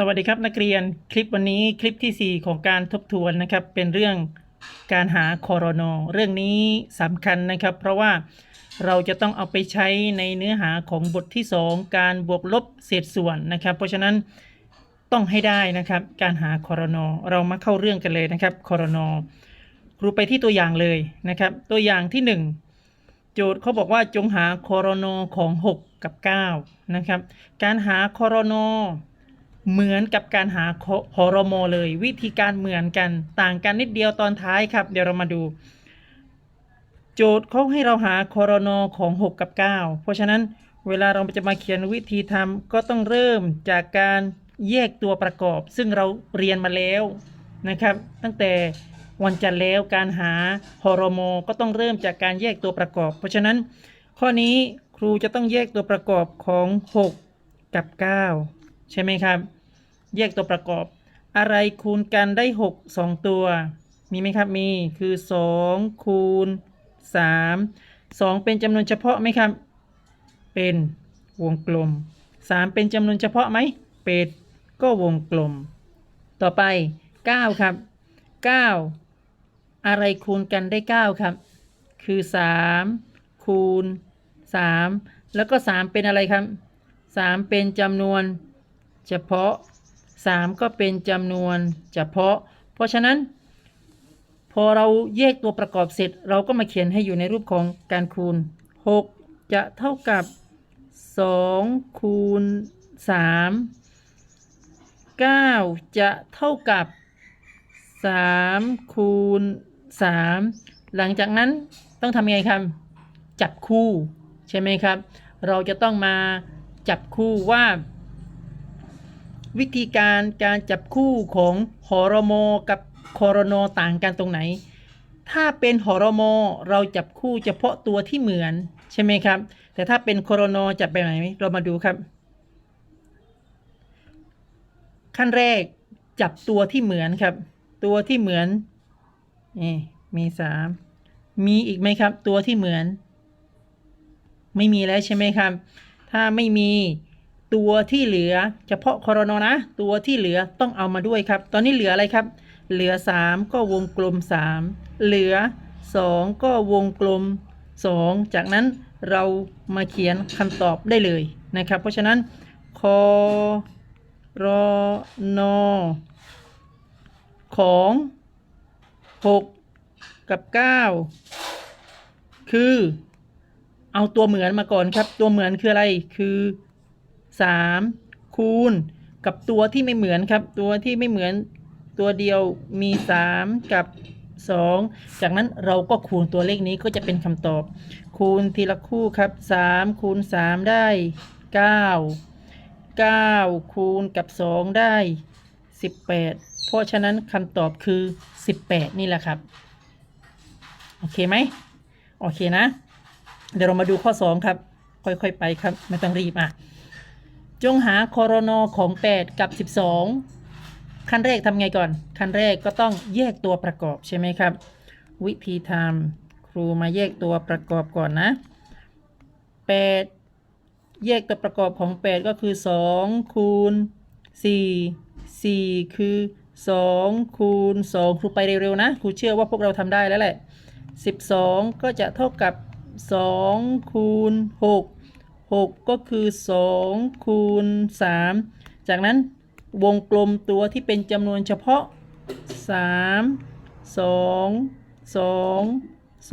สวัสดีครับนักเรียนคลิปวันนี้คลิปทีสี่ 4 ของการทบทวนนะครับ เป็นเรื่องการหาคอรนอเรื่องนี้สำคัญนะครับ เพราะว่าเราจะต้องเอาไปใช้ในเนื้อหาของบทที่ 2 การบวกลบเศษส่วนนะครับ เพราะฉะนั้นต้องให้ได้นะครับ การหาคอรนอเรามาเข้าเรื่องกันเลยนะครับคอรนอครูไปที่ตัวอย่างเลยนะครับ ตัวอย่างที่ 1 โจทย์เขาบอกว่าจงหาคอรนอของ 6 กับ 9 นะครับ การหาคอรนอ เหมือนกับการหาฮอร์โมเลย วิธีการเหมือนกันต่างกันนิดเดียวตอนท้ายครับ เดี๋ยวเรามาดู โจทย์เขาให้เราหาคอรนอของ 6 กับ 9 เพราะฉะนั้นเวลาเราจะมาเขียนวิธีทำก็ต้องเริ่มจากการแยกตัวประกอบ ซึ่งเราเรียนมาแล้วนะครับ ตั้งแต่วันจันทร์แล้วการหาฮอร์โมก็ต้องเริ่มจากการแยกตัวประกอบ เพราะฉะนั้น ข้อนี้ครูจะต้องแยกตัวประกอบของ 6 กับ 9 ใช่ไหมครับ แยกตัวประกอบ อะไรคูณกันได้ 6 2 ตัว มีไหมครับมีคือ 2 คูณ 3 2 เป็นจำนวนเฉพาะไหมครับ เป็นวงกลม 3 เป็นจำนวนเฉพาะไหมเป็นก็วงกลม ต่อไป 9 ครับ 9 อะไรคูณกันได้ 9 ครับ คือ 3 คูณ 3 แล้วก็ 3 เป็นอะไรครับ 3 เป็นจำนวนเฉพาะ 3 ก็เป็นจำนวนเฉพาะ เพราะฉะนั้น พอเราแยกตัวประกอบเสร็จ เราก็มาเขียนให้อยู่ในรูปของการคูณ 6 จะเท่ากับ 2 คูณ 3 9 จะเท่ากับ 3 คูณ 3 หลังจากนั้นต้องทำยังไงครับ จับคู่ ใช่ไหมครับ เราจะต้องมาจับคู่ว่า วิธีการการจับคู่ของหอรโมกับคอรโนต่างกันตรงไหน ถ้าเป็นหอรโมเราจับคู่เฉพาะตัวที่เหมือนใช่ไหมครับ แต่ถ้าเป็นคอรโนจับแบบไหนเรามาดูครับ ขั้นแรกจับตัวที่เหมือนครับ ตัวที่เหมือนนี่มีสามมีอีกไหมครับ ตัวที่เหมือน ไม่มีแล้วใช่ไหมครับ ถ้าไม่มี ตัวที่เหลือเฉพาะคอรโนนะ ตัวที่เหลือต้องเอามาด้วยครับ ตอนนี้เหลืออะไรครับ เหลือ 3 ก็วงกลม 3 เหลือ 2 ก็วงกลม 2 จากนั้นเรามาเขียนคำตอบได้เลยนะครับ เพราะฉะนั้นคอรนอของ 6 กับ 9 คือ เอาตัวเหมือนมาก่อนครับ ตัวเหมือนคืออะไรคือ 3 คูณ กับตัวที่ไม่เหมือนครับ ตัวที่ไม่เหมือนตัวเดียวมี 3 กับ 2 จากนั้นเราก็คูณตัวเลขนี้ก็จะเป็นคำตอบ คูณทีละคู่ครับ 3 คูณ 3 ได้ 9 9 คูณกับ 2 ได้ 18 เพราะฉะนั้นคำตอบคือ 18 นี่แหละครับ โอเคไหมโอเคนะ เดี๋ยวเรามาดูข้อ 2 ครับ ค่อยๆ ไปครับ ไม่ต้องรีบอะ จงหาคอรนอของ 8 กับ 12 ขั้นแรกทำไงก่อน ขั้นแรกก็ต้องแยกตัวประกอบใช่ไหมครับ วิธีทำครูมาแยกตัวประกอบก่อนนะ 8 แยกตัวประกอบของ 8 ก็คือ 2 คูณ 4 4 คือ 2 คูณ 2 ครูไปเร็ว ๆ นะ ครูเชื่อว่าพวกเราทำได้แล้วแหละ 12 ก็จะเท่ากับ 2 คูณ 6 6 ก็คือ 2 คูณ 3 จากนั้นวงกลมตัวที่เป็นจำนวนเฉพาะ 3 2 2 2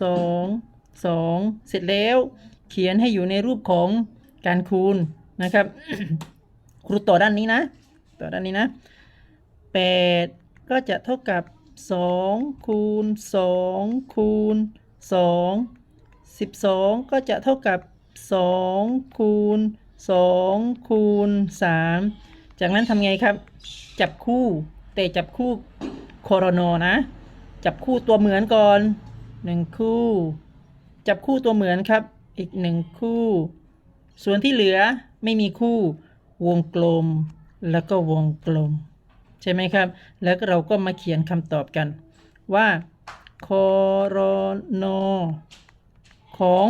2 2 เสร็จแล้วเขียนให้อยู่ในรูปของการคูณนะครับครูต่อด้านนี้นะ ต่อด้านนี้นะ 8 ก็จะเท่ากับ 2 คูณ 2 คูณ 2 12 ก็จะเท่ากับ 2คูณ2คูณ3จากนั้นทำไงครับ จับคู่แต่จับคู่โคโรโนนะ จับคู่ตัวเหมือนก่อน 1 คู่ จับคู่ตัวเหมือนครับ อีก 1 คู่ ส่วนที่เหลือไม่มีคู่วงกลมแล้วก็วงกลม ใช่ไหมครับ แล้วเราก็มาเขียนคำตอบกันว่าโคอรนอของ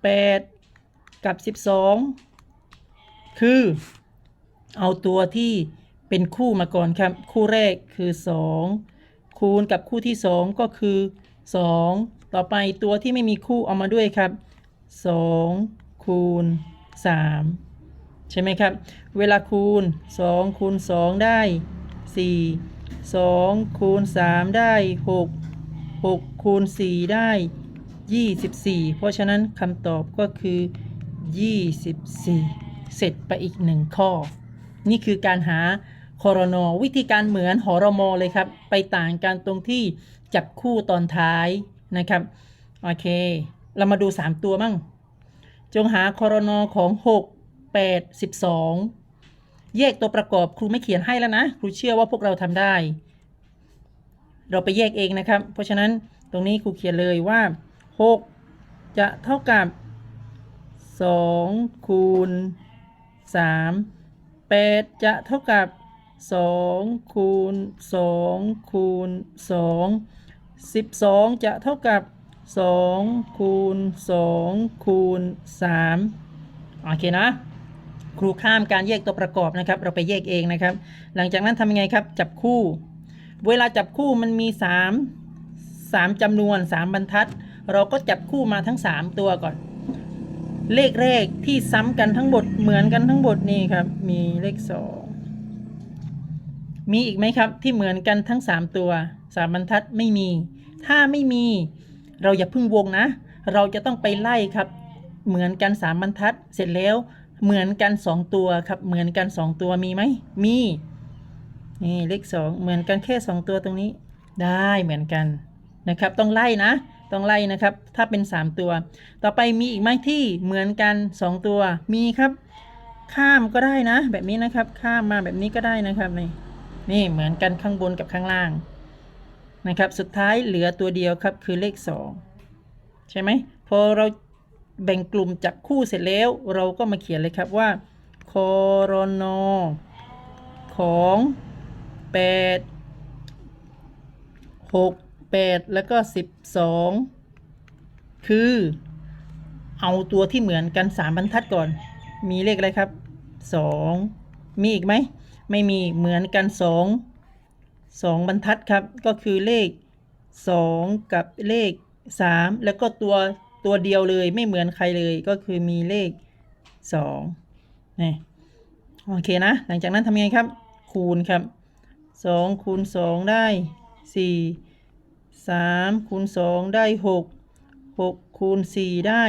8 กับ 12 คือ เอาตัวที่เป็นคู่มาก่อนครับ คู่แรกคือ 2 คูณกับคู่ที่ 2 ก็คือ 2 ต่อไปตัวที่ไม่มีคู่เอามาด้วยครับ 2 คูณ 3 ใช่ไหมครับ เวลาคูณ 2 คูณ 2 ได้ 4 2 คูณ 3 ได้ 6 6 คูณ 4 ได้ 24 เพราะฉะนั้นคำตอบก็คือ 24 เสร็จไปอีกหนึ่งข้อ นี่คือการหาคอรนอวิธีการเหมือนหอรมอเลยครับ ไปต่างกันตรงที่จับคู่ตอนท้ายนะครับ โอเค เรามาดู 3 ตัวมั่ง จงหาคอรนอของ 6 8 12 แยกตัวประกอบครูไม่เขียนให้แล้วนะ ครูเชื่อว่าพวกเราทำได้ เราไปแยกเองนะครับ เพราะฉะนั้นตรงนี้ครูเขียนเลยว่า 6 จะเท่ากับ 2 คูณ 3 8 จะเท่ากับ 2 คูณ 2 คูณ 2 12 จะเท่ากับ 2 คูณ 2 คูณ 3 โอเคนะครูข้ามการแยกตัวประกอบนะครับ เราไปแยกเองนะครับ หลังจากนั้นทำยังไงครับ จับคู่ เวลาจับคู่มันมี 3 3จำนวน 3 บรรทัด เราก็จับคู่มาทั้ง 3 ตัวก่อน เลขแรกที่ซ้ำกันทั้งหมดเหมือนกันทั้งหมดนี่ครับ มีเลข 2 มีอีกไหมครับ ที่เหมือนกันทั้ง 3 ตัว3บรรทัดไม่มี ถ้าไม่มีเราอย่าพึ่งวงนะ เราจะต้องไปไล่ครับ เหมือนกัน3บรรทัด เสร็จแล้วเหมือนกัน 2 ตัวครับ เหมือนกัน 2 ตัวมีไหมมีนี่เลข 2 เหมือนกันแค่ 2 ตัวตรงนี้ ได้เหมือนกันนะครับ ต้องไล่นะ ต้องไล่นะครับ ถ้าเป็น 3 ตัว ต่อไปมีอีกไหมที่เหมือนกัน 2 ตัว มีครับ ข้ามก็ได้นะ แบบนี้นะครับ ข้ามมาแบบนี้ก็ได้นะครับนี่นี่เหมือนกันข้างบนกับข้างล่างนะครับ สุดท้ายเหลือตัวเดียวครับคือเลข 2 ใช่ไหมพอเราแบ่งกลุ่มจับคู่เสร็จแล้ว เราก็มาเขียนเลยครับว่าคอรนอของ 8 6 8 แล้วก็ 12 คือ เอาตัวที่เหมือนกัน 3 บรรทัดก่อน มีเลขอะไรครับ 2 มีอีกไหม ไม่มีเหมือนกัน 2 2 บรรทัดครับ ก็คือเลข 2 กับเลข 3 แล้วก็ตัวตัวเดียวเลยไม่เหมือนใครเลยก็คือมีเลข2นี่โอเคนะ หลังจากนั้นทำยังไงครับ คูณครับ2คูณ2ได้4 3คูณ2ได้6 6คูณ4ได้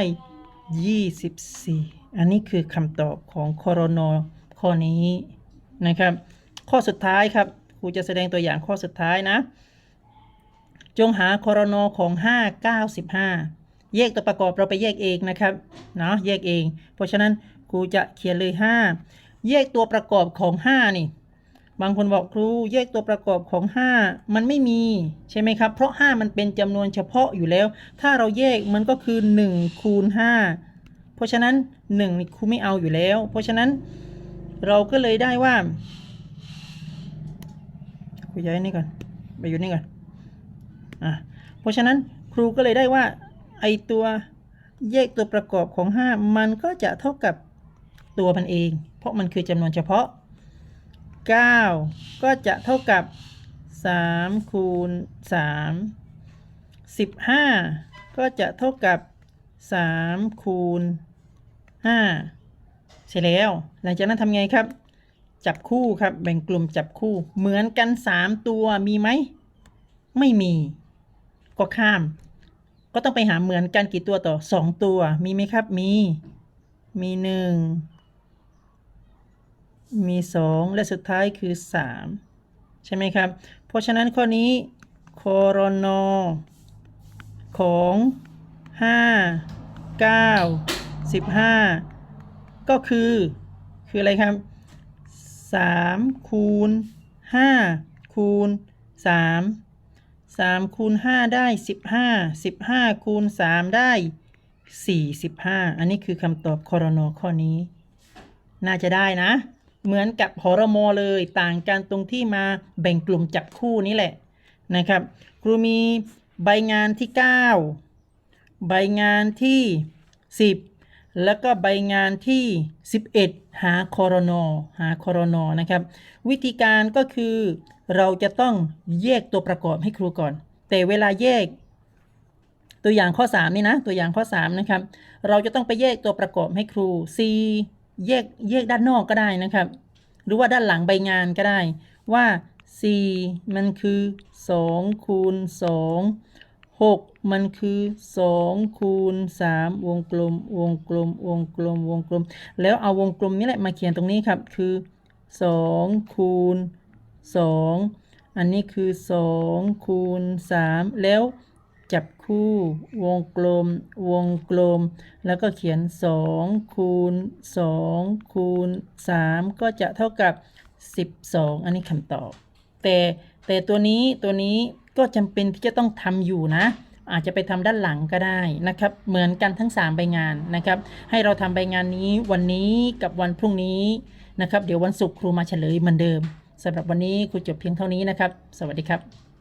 24อันนี้คือคำตอบของคอรนอข้อนี้นะครับ ข้อสุดท้ายครับครูจะแสดงตัวอย่างข้อสุดท้ายนะ จงหาคอรนอของ5 95แยกตัวประกอบเราไปแยกเองนะครับเนาะแยกเอง เพราะฉะนั้นครูจะเขียนเลย5แยกตัวประกอบของ5นี่ บางคนบอกครูแยกตัวประกอบของ 5 มันไม่มีใช่ไหมครับ เพราะ 5 มันเป็นจำนวนเฉพาะอยู่แล้ว ถ้าเราแยกมันก็คือ 1 คูณ 5 เพราะฉะนั้น 1 นี่ครูไม่เอาอยู่แล้ว เพราะฉะนั้นเราก็เลยได้ว่าครูย้ายนี่ก่อนไปอยู่นี่ก่อนอะเพราะฉะนั้นครูก็เลยได้ว่าไอตัวแยกตัวประกอบของ 5 มันก็จะเท่ากับตัวมันเอง เพราะมันคือจำนวนเฉพาะ 9 ก็จะเท่ากับ3คูณ3 15 ก็จะเท่ากับ3คูณ5เสร็จแล้ว หลังจากนั้นทำไงครับ จับคู่ครับแบ่งกลุ่มจับคู่ เหมือนกัน 3 ตัวมีไหม ไม่มี ก็ข้าม ก็ต้องไปหาเหมือนกันกี่ตัวต่อ 2 ตัวมีไหมครับมีมี 1 มีสองและสุดท้ายคือสามใช่ไหมครับ เพราะฉะนั้นข้อนี้คอรนของห้าเก้าสิบห้าก็คือ คืออะไรครับสามคูณห้าคูณสามสามคูณห้าได้สิบห้าสิบห้าคูณสามได้สี่สิบห้าอันนี้คือคำตอบคอรนอข้อนี้ น่าจะได้นะ เหมือนกับหอรมอเลยต่างกันตรงที่มาแบ่งกลุ่มจับคู่นี่แหละนะครับครูมีใบงานที่ 9 ใบงานที่ 10 แล้วก็ใบงานที่ 11 หาคอรนอหาคอรนอนะครับวิธีการก็คือเราจะต้องแยกตัวประกอบให้ครูก่อน แต่เวลาแยกตัวอย่างข้อ 3 นี่นะ ตัวอย่างข้อ 3 นะครับ เราจะต้องไปแยกตัวประกอบให้ครู C แยกแยกด้านนอกก็ได้นะครับ หรือว่าด้านหลังใบงานก็ได้ว่า C มันคือ 2 คูณ 2 6 มันคือ 2 คูณ 3 วงกลม วงกลม วงกลม วงกลม แล้วเอาวงกลมนี่แหละมาเขียนตรงนี้ครับ คือ 2 คูณ 2 อันนี้คือ 2 คูณ 3 แล้ว จับคู่ วงกลม วงกลม แล้วก็เขียน 2 คูณ 2 คูณ 3 ก็จะเท่ากับ 12 อันนี้คำตอบ แต่แต่ตัวนี้ตัวนี้ก็จำเป็นที่จะต้องทำอยู่นะ อาจจะไปทำด้านหลังก็ได้นะครับ เหมือนกันทั้ง 3 ใบงานนะครับ ให้เราทำใบงานนี้วันนี้กับวันพรุ่งนี้นะครับ เดี๋ยววันศุกร์ครูมาเฉลยเหมือนเดิมสำหรับวันนี้ครูจบเพียงเท่านี้นะครับ สวัสดีครับ